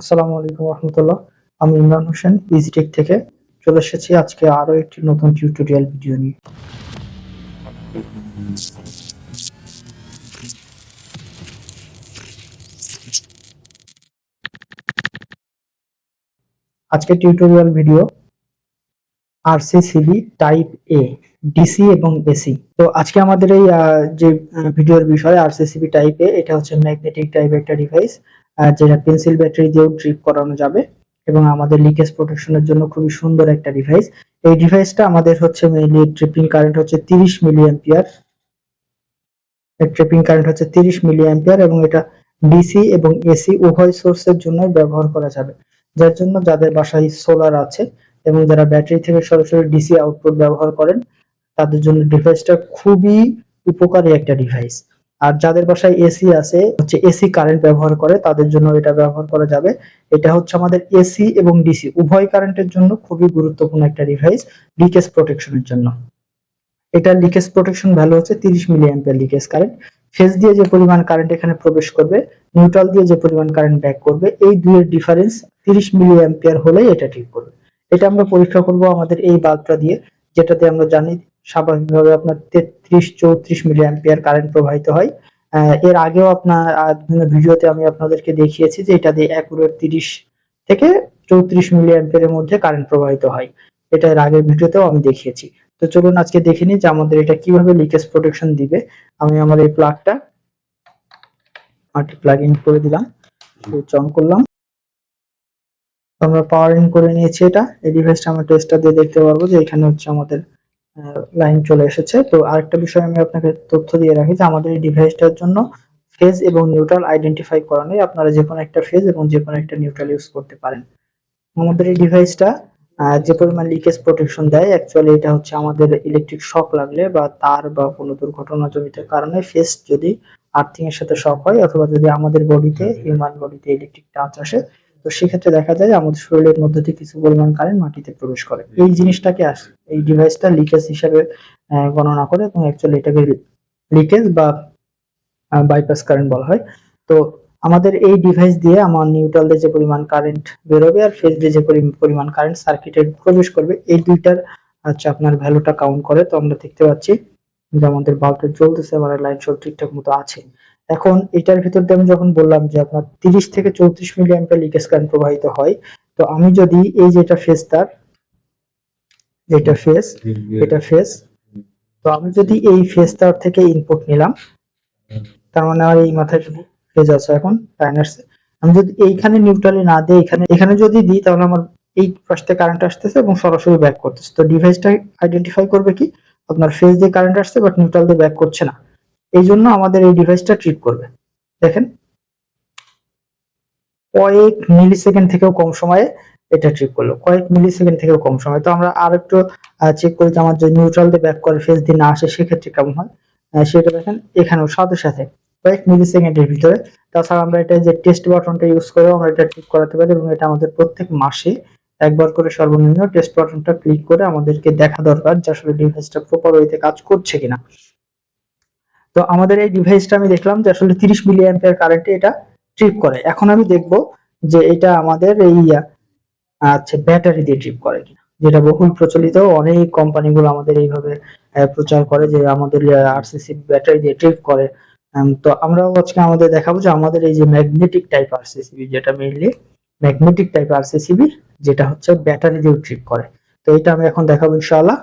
আসসালামু আলাইকুম রহমতুল্লাহ। আমি ইমরান হোসেন ইজিটেক থেকে। চলে এসেছি আজকে আরও একটি নতুন টিউটোরিয়াল ভিডিও নিয়ে। আজকে tutorial video RCCB type A DC এবং এসি তো আজকে আমাদের এই যে ভিডিওর বিষয় আরসিসিবি টাইপ এ এটা হচ্ছে ম্যাগনেটিক টাইপ একটা ডিভাইস যেটা পেন্সিল ব্যাটারি দিয়েও ড্রিপ করানো যাবে এবং আমাদের লিকেজ প্রোটেকশনের জন্য খুবই সুন্দর একটা ডিভাইস এই ডিভাইসটা আমাদের হচ্ছে মেইনলি ট্রিপিং কারেন্ট হচ্ছে তিরিশ মিলি অ্যাম্পিয়ার ট্রিপিং কারেন্ট হচ্ছে তিরিশ মিলি অ্যাম্পিয়ার এবং এটা ডিসি এবং এসি উভয় সোর্সের জন্য ব্যবহার করা যাবে। যার জন্য যাদের বাসায় সোলার আছে এবং যারা ব্যাটারি থেকে সরাসরি ডিসি আউটপুট ব্যবহার করেন, তাদের জন্য ডিভাইসটা খুবই উপকারী একটা ডিভাইস আর যাদের বাসায় এসি আছে, হচ্ছে এসি কারেন্ট ব্যবহার করে, তাদের জন্য এটা ব্যবহার করা যাবে। এটা হচ্ছে আমাদের এসি এবং ডিসি উভয় কারেন্টের জন্য খুবই গুরুত্বপূর্ণ একটা ডিভাইস লিকেজ প্রোটেকশনের জন্য। এটা লিকেজ প্রোটেকশন ভ্যালু হচ্ছে তিরিশ মিলি লিকেজ কারেন্ট ফেজ দিয়ে যে পরিমাণ কারেন্ট এখানে প্রবেশ করবে নিউট্রাল দিয়ে যে পরিমাণ কারেন্ট ব্যাক করবে, এই দুইয়ের ডিফারেন্স তিরিশ মিলি অ্যাম্পিয়ার হলেই এটা ঠিক করবে। এটা আমরা পরীক্ষা করব আমাদের এই বাল্বটা দিয়ে, যেটাতে আমরা জানি স্বাভাবিকভাবে আপনার তেত্রিশ, চৌত্রিশ মিলি অ্যাম্পিয়ার কারেন্ট প্রবাহিত হয়। এর আগেও আপনার বিভিন্ন ভিডিওতে আমি আপনাদেরকে দেখিয়েছি যে এটা দিয়ে অ্যাকুরেট তিরিশ থেকে চৌত্রিশ মিলি অ্যাম্পিয়ারের মধ্যে কারেন্ট প্রবাহিত হয়। এটা এর আগের ভিডিওতেও আমি দেখিয়েছি। তো চলুন আজকে দেখে নিই যে আমাদের এটা কীভাবে লিকেজ প্রোটেকশন দিবে। আমি আমার এই প্লাগটা প্লাগ ইন করে দিলাম সুইচ অন করলাম। আমরা পাওয়ার ইন করে নিয়েছি এটা। এই ডিভাইসটা আমরা টেস্টটা দিয়ে দেখতে পারব যে এখানে হচ্ছে আমাদের লাইন চলে এসেছে। তো আরেকটা বিষয় আমি আপনাকে তথ্য দিয়ে রাখি যে আমাদের এই ডিভাইসটার জন্য ফেজ এবং নিউট্রাল আইডেন্টিফাই করা নেই আপনারা যে কোনো একটা ফেজ এবং যে কোনো একটা নিউট্রাল ইউজ করতে পারেন। আমাদের এই ডিভাইসটা যে পরিমাণ লিকেজ প্রোটেকশন দেয় অ্যাকচুয়ালি এটা হচ্ছে আমাদের ইলেকট্রিক শক লাগলে বা তার বা কোনো দুর্ঘটনা দুর্ঘটনাজনিত কারণে ফেস যদি আর্থিং এর সাথে শক হয় অথবা যদি আমাদের বডিতে হিউম্যান বডিতে ইলেকট্রিক টাচ আসে তো সেক্ষেত্রে দেখা যায় আমাদের শরীরের মধ্যে দিয়ে কিছু পরিমাণ কারেন্ট মাটিতে প্রবেশ করে। এই জিনিসটাকে আস এই ডিভাইসটা লিকেজ হিসাবে গণনা করে এবং অ্যাকচুয়ালি এটাকে লিকেজ বা বাইপাস কারেন্ট বলা হয়। তো আমাদের এই ডিভাইস দিয়ে আমার নিউট্রাল যে পরিমাণ কারেন্ট বেরোবে আর ফেজ দিয়ে যে পরি- পরিমাণ কারেন্ট সার্কিটে প্রবেশ করবে, এই দুইটার হচ্ছে আপনার ভ্যালুটা কাউন্ট করে। তো আমরা দেখতে পাচ্ছি যে আমাদের বাল্বটা জ্বলতেছে আমার লাইন সব ঠিকঠাক মতো আছে। এখন এটার ভিতর দিয়ে আমি যখন বললাম যে আপনার তিরিশ থেকে চৌত্রিশ মিলি অ্যাম্পিয়ার লিকেজ কারেন্ট প্রবাহিত হয় তো আমি যদি এই যেটা ফেজ তার যেটা ফেজ এটা ফেজ তো আমি যদি এই ফেজ তার থেকে ইনপুট নিলাম তার মানে আমার এই মাথায় শুধু ফেজ আছে এখন টাইনার্সে আমি যদি এইখানে নিউট্রালি না দিই এখানে এখানে যদি দিই তাহলে আমার এই পাশ থেকে কারেন্ট আসতেছে এবং সরাসরি ব্যাক করতেছে। তো ডিভাইসটা আইডেন্টিফাই করবে কি? আপনার ফেজ দিয়ে কারেন্ট আসছে বাট নিউট্রাল দিয়ে ব্যাক করছে না। এই জন্য আমাদের এই ডিভাইসটা ট্রিট করবে। দেখেন? কয়েক মিলি সেকেন্ড থেকেও কম সময়ে এটা ট্রিপ করল। কয়েক মিলি সেকেন্ড থেকেও কম সময়। তো আমরা আর একটু চেক করি যে আমার যদি নিউট্রাল দিয়ে ব্যাক করে ফেজ দিয়ে না আসে, সেক্ষেত্রে কেমন হয়? সেটা দেখেন এখানেও সাথে সাথে কয়েক মিলি সেকেন্ডের ভিতরে। তাছাড়া আমরা এটা যে টেস্ট বাটনটা ইউজ করে আমরা এটা ঠিক করাতে পারি এবং এটা আমাদের প্রত্যেক মাসে একবার করে সর্বনিম্ন টেস্ট বাটনটা ক্লিক করে আমাদেরকে দেখা দরকার যে আসলে ডিভাইসটা প্রপার ওয়েতে কাজ করছে কিনা। তো আমাদের এই ডিভাইসটা আমি দেখলাম যে আসলে তিরিশ মিলি অ্যাম্পিয়ার কারেন্টে এটা ট্রিপ করে। এখন আমি দেখব যে এটা আমাদের এই আচ্ছা ব্যাটারি দিয়ে ট্রিপ করে কিনা। যেটা বহুল প্রচলিত, অনেক কোম্পানিগুলো আমাদের এইভাবে প্রচার করে যে আমাদের আরসিসি ব্যাটারি দিয়ে ট্রিপ করে। তো আমরাও আজকে আমাদের দেখাবো যে আমাদের এই যে ম্যাগনেটিক টাইপ আরসিসিবি যেটা মেইনলি ম্যাগনেটিক টাইপ আরসিসিবি যেটা হচ্ছে ব্যাটারি দিয়ে ট্রিপ করে। তো এটা আমি এখন দেখাবো ইনশাআল্লাহ।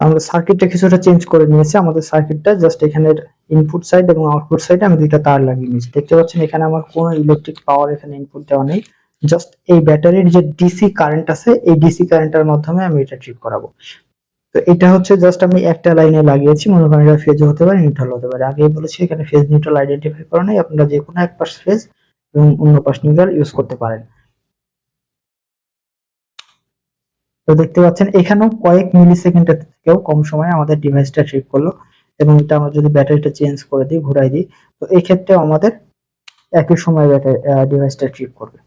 আমরা সার্কিটটা কিছুটা চেঞ্জ করে নিয়েছি। আমাদের সার্কিটটা জাস্ট এখানে ইনপুট সাইড এবং আউটপুট সাইডে আমি দুইটা তার লাগিয়ে নিয়েছি। দেখতে পাচ্ছেন এখানে আমার কোনো ইলেকট্রিক পাওয়ার এখানে ইনপুট দেওয়া নেই। জাস্ট এই ব্যাটারির যে ডিসি কারেন্ট আছে, এই ডিসি কারেন্টের মাধ্যমে আমি এটা ট্রিপ করাবো। তো এটা হচ্ছে জাস্ট আমি একটা লাইনে লাগিয়েছি। মনে করেন এটা ফেজ হতে পারে নিউট্রাল হতে পারে। আগেই বলেছি, এখানে ফেজ নিউট্রাল আইডেন্টিফাই করা নাই। আপনারা যে কোনো এক পাশ ফেজ এবং অন্য পাশ নিউট্রাল ইউজ করতে পারেন। তো দেখতে পাচ্ছেন, এখানেও কয়েক মিলি সেকেন্ডের থেকেও কম সময়ে আমাদের ডিভাইসটা ট্রিপ করল এবং এটা আমরা যদি ব্যাটারিটা চেঞ্জ করে দিই, ঘুরাই দিই, তো এই ক্ষেত্রে আমাদের একই সময় ব্যাটারি ডিভাইসটা ট্রিপ করবে।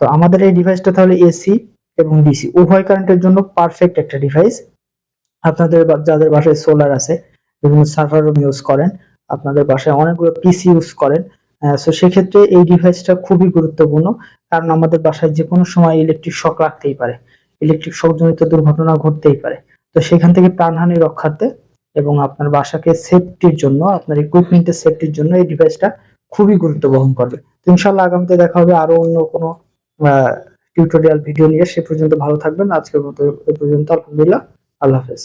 তো আমাদের এই ডিভাইসটা তাহলে এসি এবং ডিসি উভয় কারেন্টের জন্য পারফেক্ট একটা ডিভাইস আপনাদের যাদের বাসায় সোলার আছে, বিভিন্ন সার্ভার রুম ইউজ করেন, আপনাদের বাসায় অনেকগুলো পিসি ইউজ করেন সো সেক্ষেত্রে এই ডিভাইসটা খুবই গুরুত্বপূর্ণ, কারণ আমাদের বাসায় যে কোনো সময় ইলেকট্রিক শক রাখতেই পারে। ইলেকট্রিক শকজনিত দুর্ঘটনা ঘটতেই পারে। তো সেখান থেকে প্রাণহানি রক্ষার্থে এবং আপনার বাসাকে সেফটির জন্য, আপনার ইকুইপমেন্টের সেফটির জন্য এই ডিভাইসটা খুবই গুরুত্ব বহন করবে। তো ইনশাল্লাহ আগামীতে দেখা হবে আরও অন্য কোনো টিউটোরিয়াল ভিডিও নিয়ে। সে পর্যন্ত ভালো থাকবেন। আজকের মতো এ পর্যন্ত। আলহামদুলিল্লাহ। আল্লাহ হাফেজ।